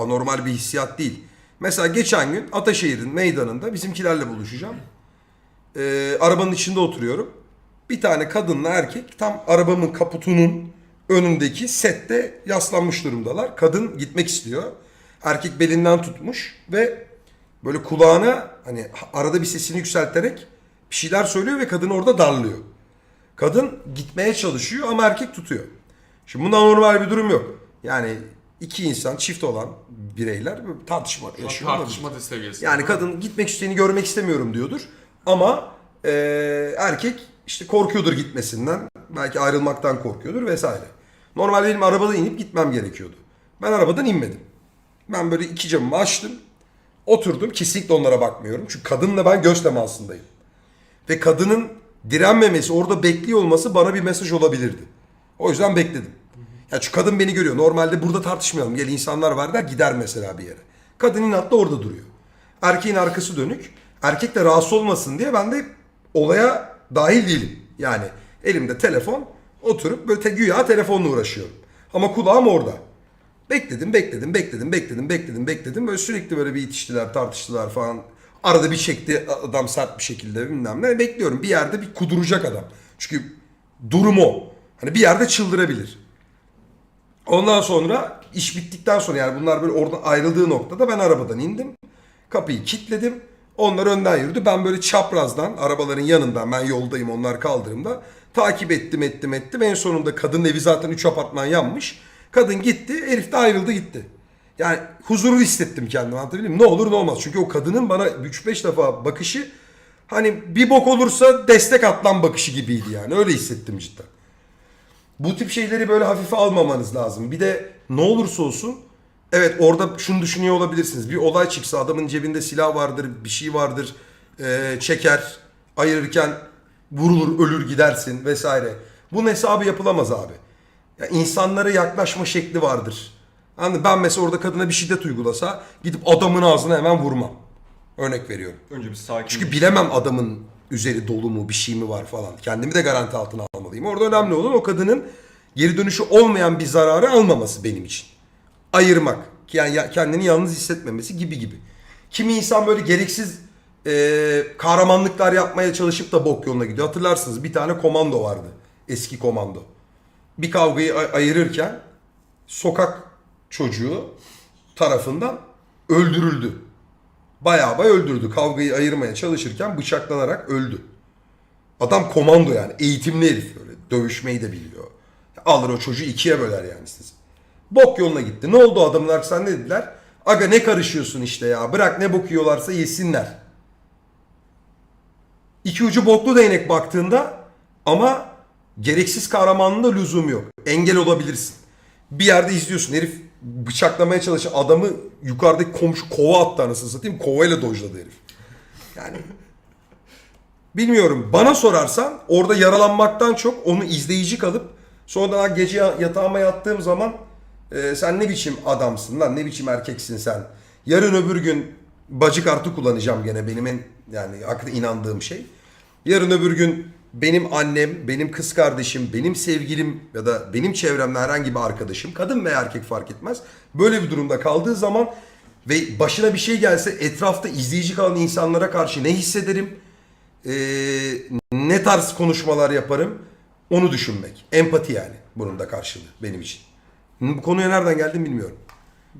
Anormal bir hissiyat değil. Mesela geçen gün Ataşehir'in meydanında bizimkilerle buluşacağım. Ee, arabanın içinde oturuyorum. Bir tane kadınla erkek tam arabamın kaputunun önündeki sette yaslanmış durumdalar. Kadın gitmek istiyor. Erkek belinden tutmuş ve böyle kulağına hani arada bir sesini yükselterek bir şeyler söylüyor ve kadın orada darlıyor. Kadın gitmeye çalışıyor ama erkek tutuyor. Şimdi bunda normal bir durum yok. Yani iki insan çift olan bireyler tartışma yaşıyor. olabilir. Tartışma da seviyesi. Yani kadın gitmek istediğini görmek istemiyorum diyordur. Ama eee, erkek işte korkuyordur gitmesinden. Belki ayrılmaktan korkuyordur vesaire. Normalde benim arabadan inip gitmem gerekiyordu. Ben arabadan inmedim. Ben böyle iki camımı açtım. Oturdum. Kesinlikle onlara bakmıyorum. Çünkü kadınla ben göz temasındayım. Ve kadının direnmemesi, orada bekliyor olması bana bir mesaj olabilirdi. O yüzden bekledim. Ya şu kadın beni görüyor. Normalde burada tartışmayalım. Gel insanlar var der gider mesela bir yere. Kadın inatla orada duruyor. Erkeğin arkası dönük. Erkek de rahatsız olmasın diye ben de olaya dahil değilim. Yani elimde telefon oturup böyle te, güya telefonla uğraşıyorum. Ama kulağım orada. Bekledim, bekledim, bekledim, bekledim, bekledim, bekledim. Böyle sürekli böyle bir itiştiler, tartıştılar falan. Arada bir çekti adam sert bir şekilde bilmem ne. Bekliyorum bir yerde bir kuduracak adam. Çünkü durum o. Hani bir yerde çıldırabilir. Ondan sonra iş bittikten sonra yani bunlar böyle oradan ayrıldığı noktada ben arabadan indim. Kapıyı kilitledim. Onlar önden yürüdü. Ben böyle çaprazdan arabaların yanından ben yoldayım onlar kaldırımda. Takip ettim ettim ettim. En sonunda kadının evi zaten 3 apartman yanmış. Kadın gitti. Herif de ayrıldı gitti. Yani huzurlu hissettim kendimi anlatabiliyor muyum? Ne olur ne olmaz. Çünkü o kadının bana 3-5 defa bakışı hani bir bok olursa destek atlan bakışı gibiydi yani. Öyle hissettim cidden. Bu tip şeyleri böyle hafife almamanız lazım. Bir de ne olursa olsun evet orada şunu düşünüyor olabilirsiniz. Bir olay çıksa adamın cebinde silah vardır, bir şey vardır, eee, çeker, ayırırken vurulur, ölür gidersin vesaire. Bunun hesabı yapılamaz abi. Ya insanlara yaklaşma şekli vardır. Mı? Ben mesela orada kadına bir şiddet uygulasa gidip adamın ağzına hemen vurmam. Örnek veriyorum. Önce bir sakin. Çünkü bilemem adamın üzeri dolu mu bir şey mi var falan. Kendimi de garanti altına almalıyım. Orada önemli olan o kadının geri dönüşü olmayan bir zararı almaması benim için. Ayırmak. Yani ya- kendini yalnız hissetmemesi gibi gibi. Kimi insan böyle gereksiz e, kahramanlıklar yapmaya çalışıp da bok yoluna gidiyor. Hatırlarsınız bir tane komando vardı. Eski komando. Bir kavgayı ay- ayırırken sokak çocuğu tarafından öldürüldü. Bayağı bayağı öldürdü. Kavgayı ayırmaya çalışırken bıçaklanarak öldü. Adam komando yani. Eğitimli herif böyle. Dövüşmeyi de biliyor. Alır o çocuğu ikiye böler yani siz. Bok yoluna gitti. Ne oldu adamın arkasından ne dediler? Aga ne karışıyorsun işte ya. Bırak ne bok yiyorlarsa yesinler. İki ucu boklu değnek baktığında ama gereksiz kahramanlığında lüzum yok. Engel olabilirsin. Bir yerde izliyorsun herif bıçaklamaya çalışan adamı yukarıdaki komşu kova attı anasını satayım. Kovayla dojladı herif. Yani bilmiyorum. Bana sorarsan orada yaralanmaktan çok onu izleyici kalıp sonradan gece ya- yatağıma yattığım zaman e, sen ne biçim adamsın lan ne biçim erkeksin sen. Yarın öbür gün bacı kartı kullanacağım gene benim en yani hakikaten inandığım şey. Yarın öbür gün benim annem, benim kız kardeşim, benim sevgilim ya da benim çevremde herhangi bir arkadaşım, kadın veya erkek fark etmez. Böyle bir durumda kaldığı zaman ve başına bir şey gelse etrafta izleyici kalan insanlara karşı ne hissederim? Ee, ne tarz konuşmalar yaparım? Onu düşünmek. Empati yani bunun da karşılığı benim için. Bu konuya nereden geldim bilmiyorum.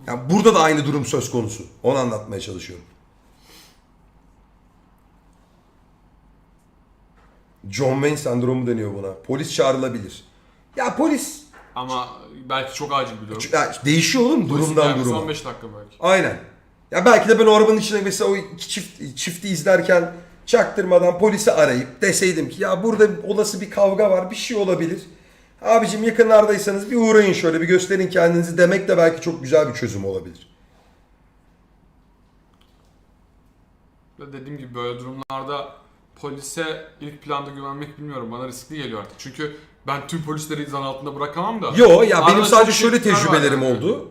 Yani burada da aynı durum söz konusu. Onu anlatmaya çalışıyorum. John Wayne sendromu deniyor buna. Polis çağrılabilir. Ya polis Ama belki çok acil bir durum. ya değişiyor oğlum durumdan Yani duruma. Son 5 dakika belki. Aynen. Ya belki de ben o arabanın içinde mesela o iki çift, çifti izlerken çaktırmadan polisi arayıp deseydim ki ya burada olası bir kavga var bir şey olabilir. Abicim yakınlardaysanız bir uğrayın şöyle bir gösterin kendinizi demek de belki çok güzel bir çözüm olabilir. Ve dediğim gibi böyle durumlarda polise ilk planda güvenmek bilmiyorum. Bana riskli geliyor artık. Çünkü ben tüm polisleri zan altında bırakamam da. Yo ya benim Arada sadece çok şöyle şeyler var tecrübelerim yani. oldu.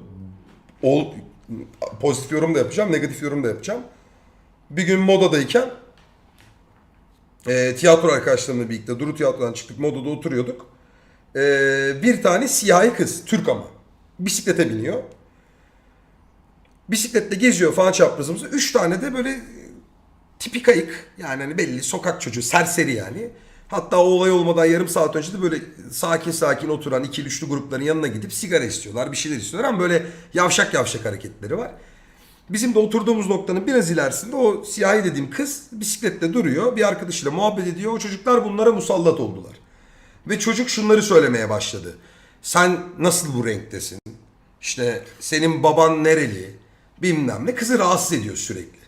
Ol, pozitif yorum da yapacağım, negatif yorum da yapacağım. Bir gün modadayken e, tiyatro arkadaşlarımla birlikte Duru Tiyatro'dan çıktık. Modada oturuyorduk. E, bir tane siyahi kız, Türk ama. Bisiklete biniyor. Bisikletle geziyor falan çaprazımızda. Üç tane de böyle tipi kayık. Yani hani belli sokak çocuğu serseri yani. Hatta o olay olmadan yarım saat önce de böyle sakin sakin oturan ikili üçlü grupların yanına gidip sigara istiyorlar. Bir şeyler istiyorlar ama böyle yavşak yavşak hareketleri var. Bizim de oturduğumuz noktanın biraz ilerisinde o siyahi dediğim kız bisikletle duruyor. Bir arkadaşıyla muhabbet ediyor. O çocuklar bunlara musallat oldular. Ve çocuk şunları söylemeye başladı. Sen nasıl bu renktesin? İşte senin baban nereli? Bilmem ne. Kızı rahatsız ediyor sürekli.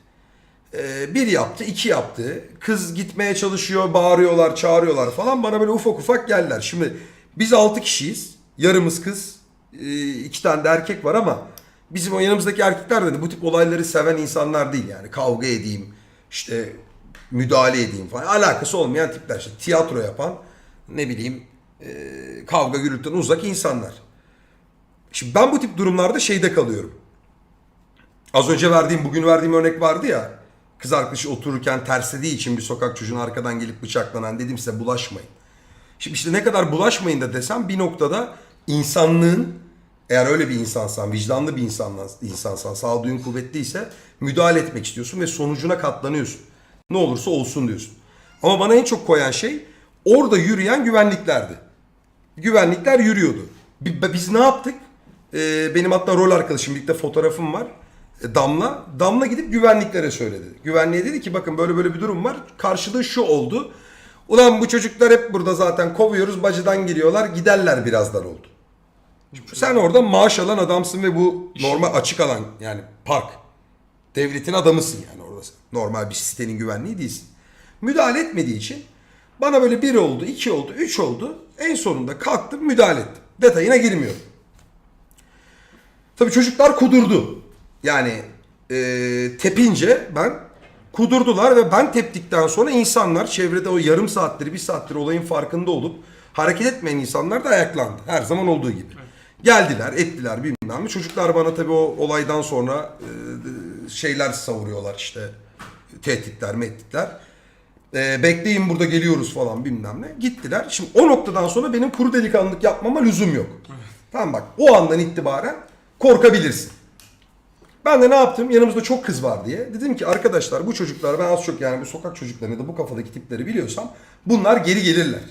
Ee, bir yaptı, iki yaptı. Kız gitmeye çalışıyor, bağırıyorlar, çağırıyorlar falan. Bana böyle ufak ufak geldiler. Şimdi biz altı kişiyiz. Yarımız kız, e, iki tane de erkek var ama bizim o yanımızdaki erkekler de bu tip olayları seven insanlar değil yani. Kavga edeyim, işte müdahale edeyim falan. Alakası olmayan tipler. İşte tiyatro yapan, ne bileyim, e, kavga gürültüden uzak insanlar. Şimdi ben bu tip durumlarda şeyde kalıyorum. Az önce verdiğim, bugün verdiğim örnek vardı ya. Kız arkadaşı otururken terslediği için bir sokak çocuğun arkadan gelip bıçaklanan dedim size bulaşmayın. Şimdi işte ne kadar bulaşmayın da desem bir noktada insanlığın eğer öyle bir insansan, vicdanlı bir insansan, insansan, sağduyun kuvvetliyse müdahale etmek istiyorsun ve sonucuna katlanıyorsun. Ne olursa olsun diyorsun. Ama bana en çok koyan şey orada yürüyen güvenliklerdi. Güvenlikler yürüyordu. Bi- Biz ne yaptık? Ee, benim hatta rol arkadaşım birlikte fotoğrafım var. E, Damla. Damla gidip güvenliklere söyledi. Güvenliğe dedi ki bakın böyle böyle bir durum var. Karşılığı şu oldu. Ulan bu çocuklar hep burada zaten kovuyoruz. Bacıdan giriyorlar. Giderler birazdan oldu. Sen orada maaş alan adamsın ve bu normal açık alan yani park. Devletin adamısın yani orada. sen. Normal bir sitenin güvenliği değilsin. Müdahale etmediği için bana böyle bir oldu, iki oldu, üç oldu. En sonunda kalktım müdahale ettim. Detayına girmiyorum. Tabii çocuklar kudurdu. Yani e, tepince ben kudurdular ve ben teptikten sonra insanlar çevrede o yarım saattir bir saattir olayın farkında olup hareket etmeyen insanlar da ayaklandı. Her zaman olduğu gibi. Geldiler ettiler bilmem ne. Çocuklar bana tabii o olaydan sonra e, şeyler savuruyorlar işte tehditler mehditler. E, bekleyin burada geliyoruz falan bilmem ne. Gittiler. Şimdi o noktadan sonra benim kuru delikanlılık yapmama lüzum yok. Tamam bak o andan itibaren korkabilirsin. Ben de ne yaptım? Yanımızda çok kız var diye. Dedim ki arkadaşlar bu çocuklar ben az çok yani bu sokak çocuklarını da bu kafadaki tipleri biliyorsam bunlar geri gelirler.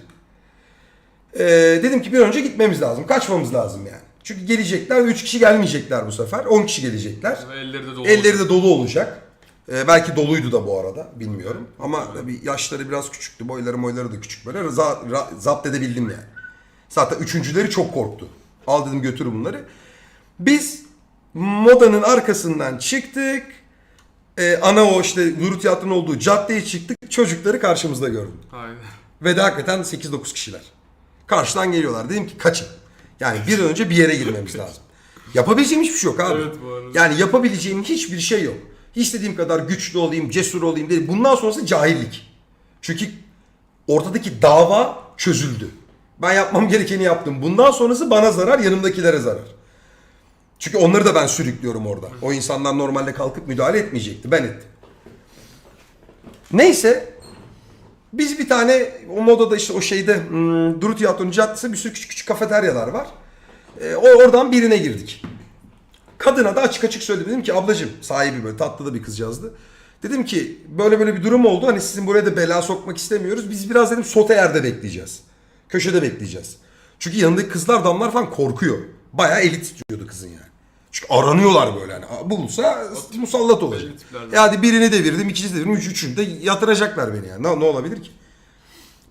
Ee, dedim ki bir önce gitmemiz lazım. Kaçmamız lazım yani. Çünkü gelecekler ve 3 kişi gelmeyecekler bu sefer. 10 kişi gelecekler. Elleri de dolu. Elleri de dolu olacak. Ee, belki doluydu da bu arada bilmiyorum. Ama tabii yaşları biraz küçüktü. Boyları boyları da küçük böyle. Za, ra- zapt edebildim yani. Zaten üçüncüleri çok korktu. Al dedim götür bunları. Biz modanın arkasından çıktık. Ee, ana o işte Nuri Tiyatro'nun olduğu caddeye çıktık. Çocukları karşımızda gördüm. Aynen. Ve de hakikaten 8-9 kişiler. Karşıdan geliyorlar. Dedim ki kaçın. Yani bir an önce bir yere girmemiz lazım. Yapabileceğim hiçbir şey yok abi. Evet, bu arada. Yani yapabileceğim hiçbir şey yok. İstediğim kadar güçlü olayım, cesur olayım değil. Bundan sonrası cahillik. Çünkü ortadaki dava çözüldü. Ben yapmam gerekeni yaptım. Bundan sonrası bana zarar, yanımdakilere zarar. Çünkü onları da ben sürüklüyorum orada. O insanlar normalde kalkıp müdahale etmeyecekti. Ben ettim. Neyse biz bir tane o modada işte o şeyde hmm, Duru Tiyatro'nun caddesi bir sürü küçük küçük kafeteryalar var. O oradan birine girdik. Kadına da açık açık söyledim. Dedim ki ablacığım sahibi böyle tatlı da bir kızcağızdı. Dedim ki böyle böyle bir durum oldu. Hani sizin buraya da bela sokmak istemiyoruz. Biz biraz dedim sote yerde bekleyeceğiz. Köşede bekleyeceğiz. Çünkü yanındaki kızlar damlar falan korkuyor. Bayağı elit tutuyordu kızın yani. Çünkü aranıyorlar böyle hani. Bulsa musallat olacak. E hadi birini devirdim, ikincisi devirdim, üç, üçünü de yatıracaklar beni yani. Ne, ne olabilir ki?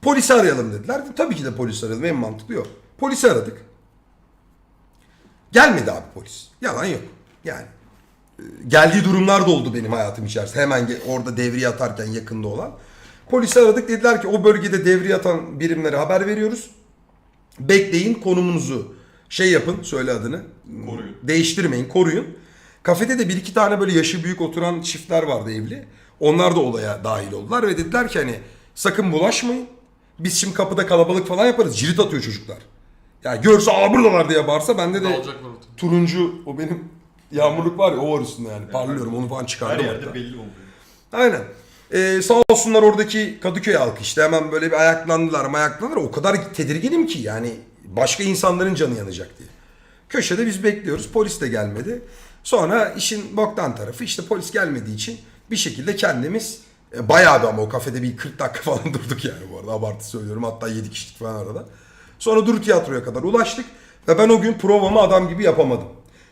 Polisi arayalım dediler. Tabii ki de polisi arayalım. En mantıklı yok. Polisi aradık. Gelmedi abi polis. Yalan yok. Yani e, geldiği durumlar da oldu benim hayatım içerisinde. Hemen orada devriye atarken yakında olan. Polisi aradık dediler ki o bölgede devriye atan birimlere haber veriyoruz. Bekleyin konumunuzu şey yapın söyle adını. Koruyun. Değiştirmeyin koruyun. Kafede de bir iki tane böyle yaşı büyük oturan çiftler vardı evli. Onlar da olaya dahil oldular ve dediler ki hani sakın bulaşmayın. Biz şimdi kapıda kalabalık falan yaparız. Cirit atıyor çocuklar. Ya görse aa buradalar diye bağırsa bende de Dağılacaklar ortadan. turuncu o benim yağmurluk var ya o var üstünde yani. Parlıyorum onu falan Her çıkardım. yerde hatta. belli oluyor. Aynen. Ee, sağ olsunlar oradaki Kadıköy halkı işte hemen böyle bir ayaklandılar ayaklandılar. O kadar tedirginim ki yani başka insanların canı yanacak diye. Köşede biz bekliyoruz. Polis de gelmedi. Sonra işin boktan tarafı işte polis gelmediği için bir şekilde kendimiz e, bayağı bir ama o kafede bir 40 dakika falan durduk yani bu arada abartı söylüyorum hatta 7 kişilik falan arada. Sonra Duru Tiyatro'ya kadar ulaştık ve ben o gün provamı adam gibi yapamadım.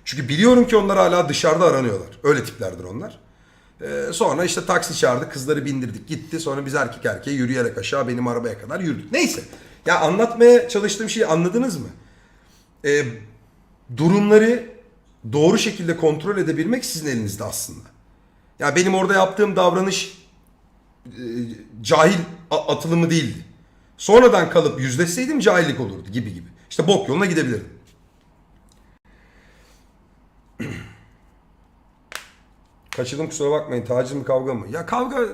Çünkü biliyorum ki onlar hala dışarıda aranıyorlar. Öyle tiplerdir onlar. Ee, sonra işte taksi çağırdı kızları bindirdik gitti. Sonra biz erkek erkeğe yürüyerek aşağı benim arabaya kadar yürüdük. Neyse ya anlatmaya çalıştığım şeyi anladınız mı? Ee, durumları doğru şekilde kontrol edebilmek sizin elinizde aslında. Ya benim orada yaptığım davranış e, cahil atılımı değildi. Sonradan kalıp yüzleşseydim cahillik olurdu gibi gibi. İşte bok yoluna gidebilirdim. Kaçırdım kusura bakmayın. Taciz mi kavga mı? Ya kavga